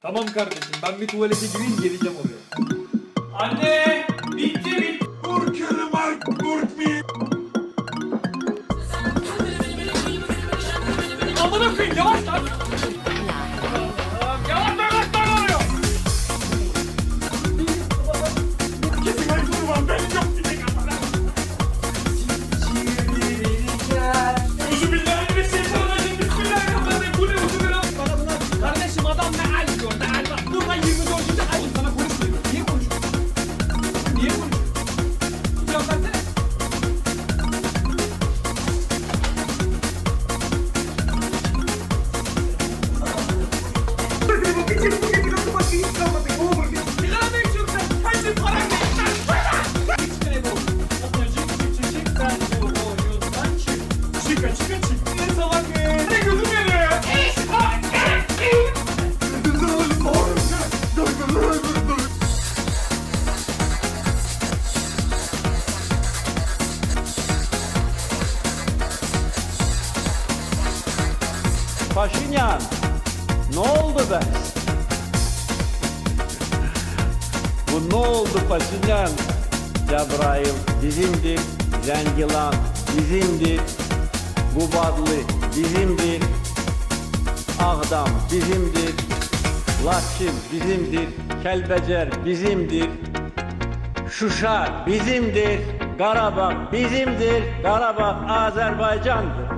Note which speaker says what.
Speaker 1: Tamam kardeşim ben bir tuvalete gireyim geleceğim oraya. Anne bitti mi? maravilhosa!
Speaker 2: Paşinyan ne oldu be? Bu ne oldu Paşinyan? Cebrail bizimdir, Zengilan bizimdir, Gubadlı bizimdir, Ağdam bizimdir, Laçin bizimdir, Kelbecer bizimdir, Şuşa bizimdir, Karabağ bizimdir, Karabağ Azerbaycan'dır.